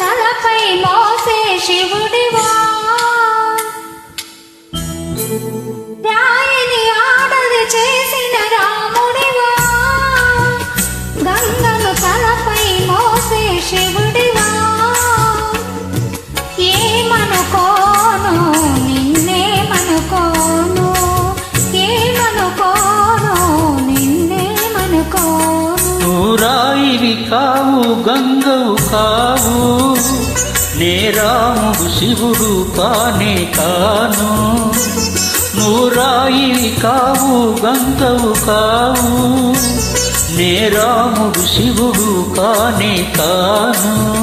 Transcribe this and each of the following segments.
తలపై మోసే శివుడివా రాయిని ఆడది చేసిన రాముడివా గంగను తలపై మోసే శివుడివా ఏమనుకోను నిన్నేమనుకోను. ఏమనుకోను నిన్నేమనుకోను. నూరాయివి కావు గంగవు కావు. నే రాముడు శివుడు కానే కాను. నూరాయి కావు గంగవు కావు. నే రాముడు శివుడు కానే కాను.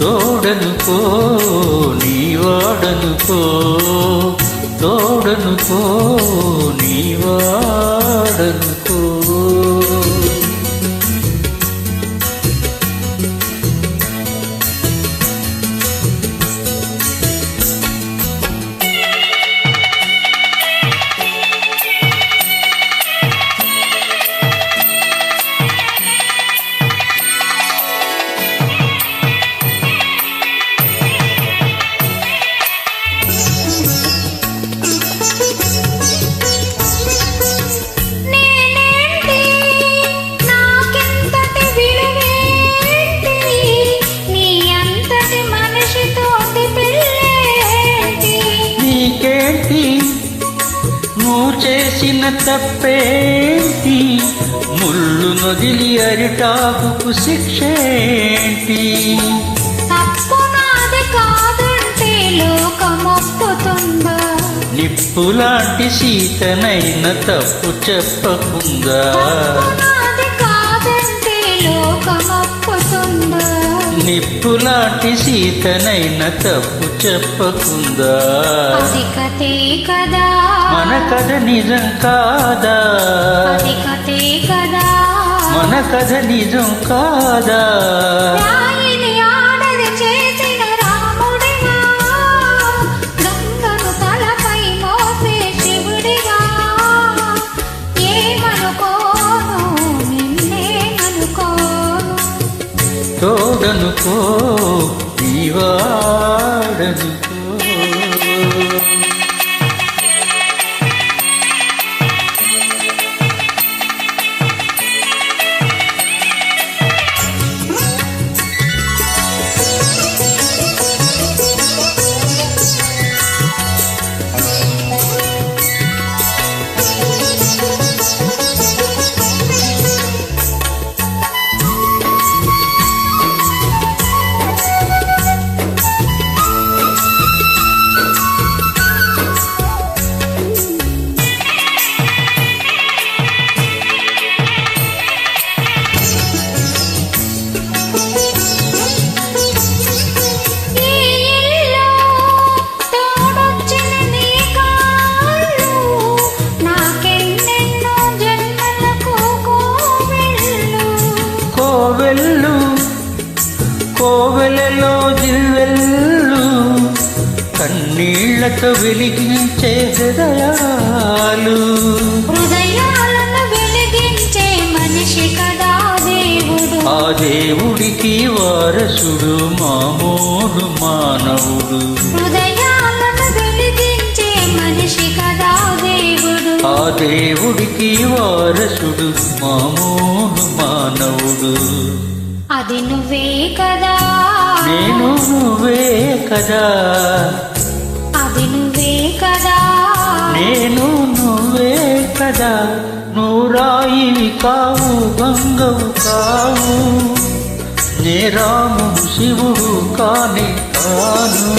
తోడనుకో నీ వాడనుకో తోడనుకో నీవాడనుకో చేసిన తప్పేంటి ముళ్ళు నొదిలి అరిటాకుకు శిక్షేంటి? తప్పు నాది కాదంటే లోకమొప్పుతుందా నిప్పులాంటి సీతనైన తప్పు చెప్పకుండా నిప్పులాంటి సీతనైన తప్పు చెప్పకుండా అది కథే కదా. మన కథ నిజం కాదా? కథే కదా. మన కథ నిజం కాదా? తోడనుకో నీవాడనుకో కన్నీళ్ళతో వెలిగించే హృదయాలు. హృదయాలను వెలిగించే మనిషి కదా దేవుడు. ఆ దేవుడికి వారసుడు మామూలు మానవుడు. హృదయాలను వెలిగించే మనిషి కదా దేవుడు. ఆ దేవుడికి వారసుడు మామూలు మానవుడు. అది నువ్వే కదా. నేను నువ్వే కదా. నూరాయివి కావు గంగవు కావు. నే రాము శివుడు కాని కాను.